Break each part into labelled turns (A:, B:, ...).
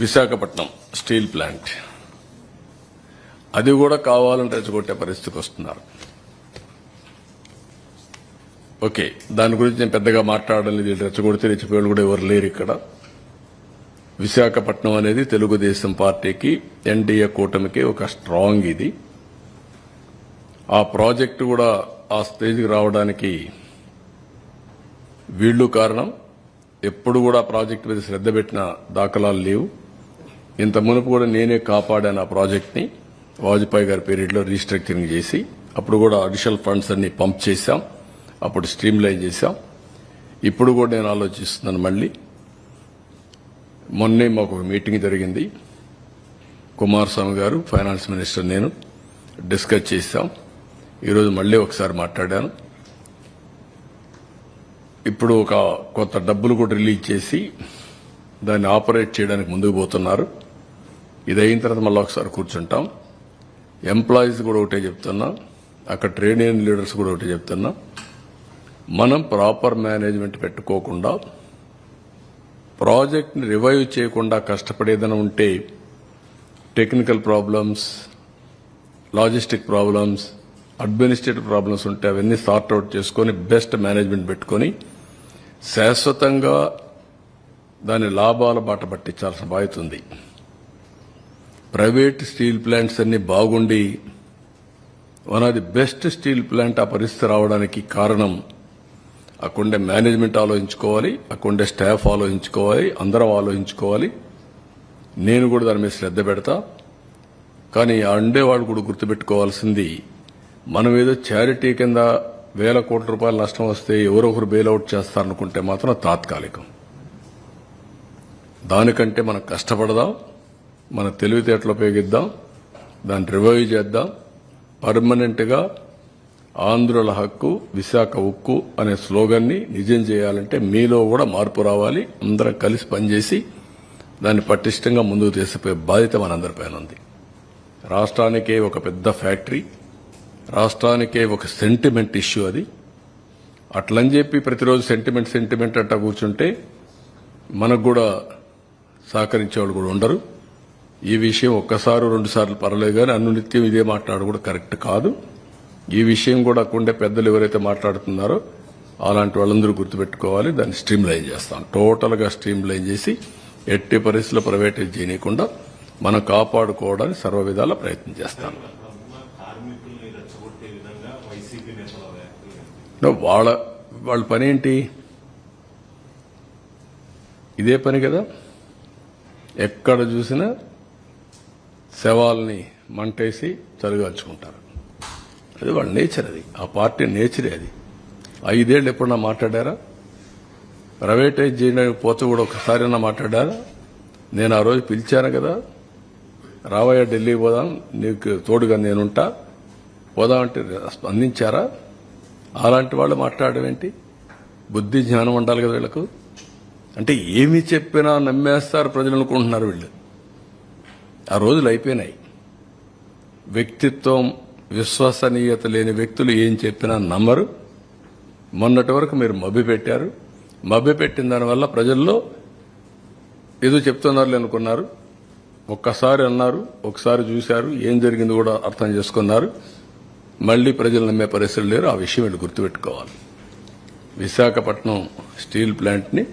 A: Visakhapatnam steel plant. అది కూడా కావాలని రెచ్చగొట్టే పరిస్థితికి వస్తున్నారు. ఓకే దాని గురించి నేను పెద్దగా మాట్లాడడం లేదు. రెచ్చగొడితే రెచ్చిపోయాళ్ళు కూడా ఎవరు లేరు ఇక్కడ. విశాఖపట్నం అనేది తెలుగుదేశం పార్టీకి ఎన్డీఏ కూటమికి ఒక స్ట్రాంగ్ ఇది. ఆ ప్రాజెక్టు కూడా ఆ స్టేజ్కి రావడానికి వీళ్ళు కారణం. ఎప్పుడు కూడా ప్రాజెక్టు మీద శ్రద్ధ పెట్టిన దాఖలాలు లేవు. ఇంత మునుపు కూడా నేనే కాపాడాను ఆ ప్రాజెక్ట్ని. వాజ్పేయి గారి పీరియడ్లో రీస్ట్రక్చరింగ్ చేసి అప్పుడు కూడా అడిషనల్ ఫండ్స్ అన్ని పంప్ చేశాం. అప్పుడు స్ట్రీమ్ లైన్ చేశాం. ఇప్పుడు కూడా నేను ఆలోచిస్తున్నాను మళ్ళీ. మొన్నే మాకు ఒక మీటింగ్ జరిగింది. కుమారస్వామి గారు ఫైనాన్స్ మినిస్టర్ నేను డిస్కస్ చేశాం. ఈరోజు మళ్ళీ ఒకసారి మాట్లాడాను. ఇప్పుడు ఒక కొత్త డబ్బులు కూడా రిలీజ్ చేసి దాన్ని ఆపరేట్ చేయడానికి ముందుకు పోతున్నారు. ఇది అయిన తర్వాత మళ్ళీ ఒకసారి కూర్చుంటాం. ఎంప్లాయీస్ కూడా ఒకటే చెప్తున్నాం. అక్కడ ట్రేడ్ యూనియన్ లీడర్స్ కూడా ఒకటే చెప్తున్నా. మనం ప్రాపర్ మేనేజ్మెంట్ పెట్టుకోకుండా ప్రాజెక్ట్ని రివైవ్ చేయకుండా కష్టపడేదన ఉంటే technical problems logistic problems administrative problems ఉంటే అవన్నీ సార్ట్ అవుట్ చేసుకొని బెస్ట్ మేనేజ్మెంట్ పెట్టుకొని శాశ్వతంగా దాని లాభాల బాట పట్టించాల్సిన బాధ్యత ఉంది. ప్రైవేట్ స్టీల్ ప్లాంట్స్ అన్ని బాగుండి one of the best steel plant ఆ పరిస్థితి రావడానికి కారణం అక్కడే మేనేజ్మెంట్ ఆలోచించుకోవాలి అక్కడే స్టాఫ్ ఆలోచించుకోవాలి అందరం ఆలోచించుకోవాలి. నేను కూడా దాని మీద శ్రద్ధ పెడతా. కానీ ఆ ఉండేవాడు కూడా గుర్తుపెట్టుకోవాల్సింది మనం ఏదో చారిటీ కింద వేల కోట్ల రూపాయల నష్టం వస్తే ఎవరో ఒకరు బెయిల్అవుట్ చేస్తారనుకుంటే మాత్రం తాత్కాలికం. దానికంటే మనం కష్టపడదాం. మన తెలివితేటలు ఉపయోగిద్దాం దాన్ని రివైవ్ చేద్దాం. పర్మనెంట్గా ఆంధ్రుల హక్కు విశాఖ ఉక్కు అనే స్లోగన్ని నిజం చేయాలంటే మీలో కూడా మార్పు రావాలి. అందరం కలిసి పనిచేసి దాన్ని పటిష్టంగా ముందుకు తీసుకుపోయే బాధ్యత మనందరిపైన ఉంది. రాష్ట్రానికే ఒక పెద్ద ఫ్యాక్టరీ రాష్ట్రానికే ఒక సెంటిమెంట్ ఇష్యూ అది. అట్లని చెప్పి ప్రతిరోజు సెంటిమెంట్ సెంటిమెంట్ అట్టా కూర్చుంటే మనకు కూడా సహకరించేవాళ్ళు కూడా ఉండరు. ఈ విషయం ఒక్కసారి రెండు సార్లు పర్లేదు కానీ అన్ను నిత్యం ఇదే మాట్లాడడం కూడా కరెక్ట్ కాదు. ఈ విషయం కూడా అక్కడుండే పెద్దలు ఎవరైతే మాట్లాడుతున్నారో అలాంటి వాళ్ళందరూ గుర్తుపెట్టుకోవాలి. దాన్ని స్ట్రీమ్ లైన్ చేస్తాం. టోటల్గా స్ట్రీమ్ లైన్ చేసి ఎట్టి పరిస్థితుల్లో ప్రైవేటైజ్ చేయకుండా మనం కాపాడుకోవడానికి సర్వ విధాల ప్రయత్నం చేస్తాం. వాళ్ళ వాళ్ళ పని ఏంటి? ఇదే పని కదా? ఎక్కడ చూసినా శవాల్ని మంటేసి చరుగాల్చుకుంటారు అది వాళ్ళ నేచర్ అది. ఆ పార్టీ నేచరే అది. ఐదేళ్ళు ఎప్పుడన్నా మాట్లాడారా? ప్రైవేటైజ్ చేయడానికి పోతే కూడా ఒకసారి మాట్లాడారా? నేను ఆ రోజు పిలిచాను కదా. రావయ్య ఢిల్లీ పోదాం నీకు తోడుగా నేనుంటా. పోదామంటే స్పందించారా అలాంటి వాళ్ళు మాట్లాడడం ఏంటి? బుద్ధి జ్ఞానం ఉండాలి కదా వీళ్ళకు. అంటే ఏమి చెప్పినా నమ్మేస్తారు ప్రజలు అనుకుంటున్నారు వీళ్ళు. ఆ రోజులు అయిపోయినాయి. వ్యక్తిత్వం విశ్వసనీయత లేని వ్యక్తులు ఏం చెప్పినా నమ్మరు. మొన్నటి వరకు మీరు మభ్య పెట్టారు. మభ్య పెట్టిన దానివల్ల ప్రజల్లో ఏదో చెప్తున్నారు అనుకున్నారు. ఒక్కసారి అన్నారు ఒకసారి చూశారు ఏం జరిగింది కూడా అర్థం చేసుకున్నారు. మళ్ళీ ప్రజలు నమ్మే పరిస్థితులు లేరు. ఆ విషయం వీళ్ళు గుర్తుపెట్టుకోవాలి. విశాఖపట్నం స్టీల్ ప్లాంట్ని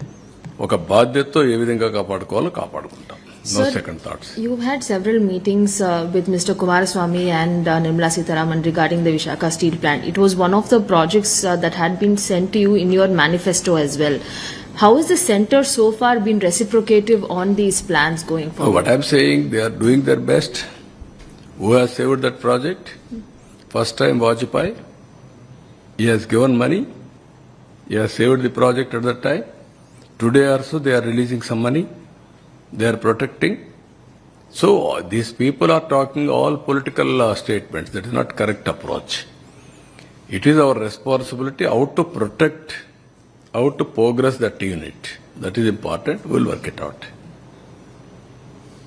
A: ఒక బాధ్యతతో ఏ విధంగా కాపాడుకోవాలో కాపాడుకుంటాం. No
B: Sir,
A: second thoughts.
B: You've had several meetings uh, with Mr. Kumaraswamy and uh, Nirmala Sitaraman regarding the Vishaka steel plant. It was one of the projects uh, that had been sent to you in your manifesto as well. How has the center so far been reciprocative on these plans going forward?
A: Oh, what I'm saying, they are doing their best. Who has saved that project? First time Vajpayee. He has given money. He has saved the project at that time. Today also they are releasing some money. They are protecting. So these people are talking all political uh, statements. That is not correct approach. It is our responsibility how to protect, how to progress that unit. That is important. We'll work it out.